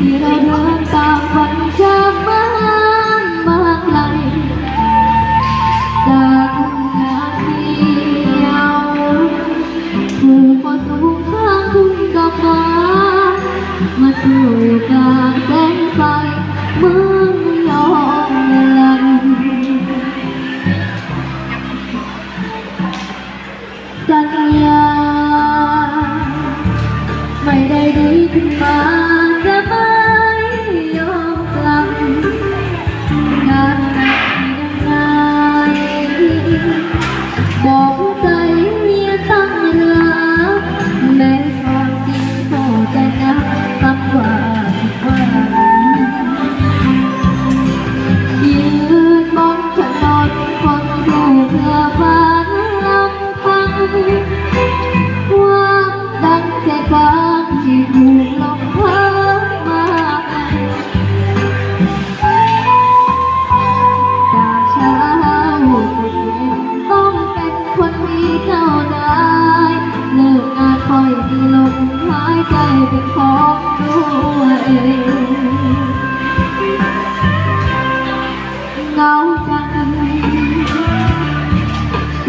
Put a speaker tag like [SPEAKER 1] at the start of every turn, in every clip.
[SPEAKER 1] ที่เราเดินตามฝันจามันมาไกลจากคุณทางเดียวผูกพอสูงข้างคุณกับฟ้ามาสู่กลางแสงไฟมืองยองลันสัญญาไม่ได้ดีขึ้นมา บ หายใจเป็นของตัวเองเงาจัง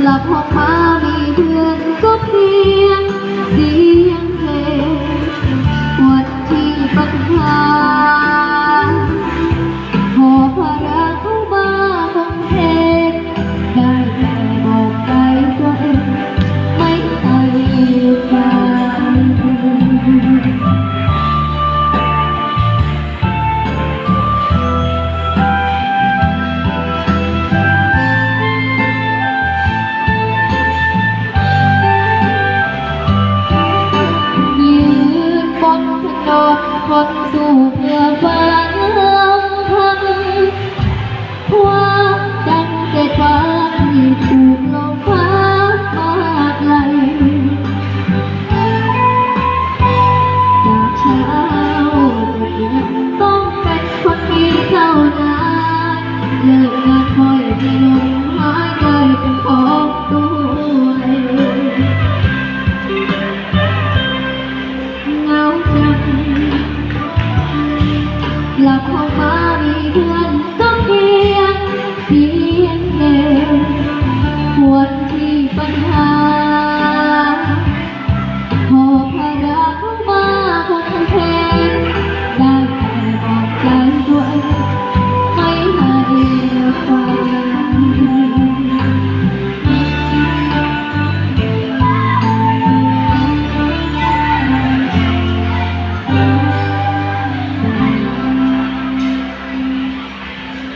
[SPEAKER 1] หลับหอบมามีเพื่อนก็เพียง dù mưa vàng hương thân hoa cánh cây vàng thì thuộc lòng phát bạc lầy Chào chào, con cánh con đi cao đá มามีเดือนก็เพียงเพียง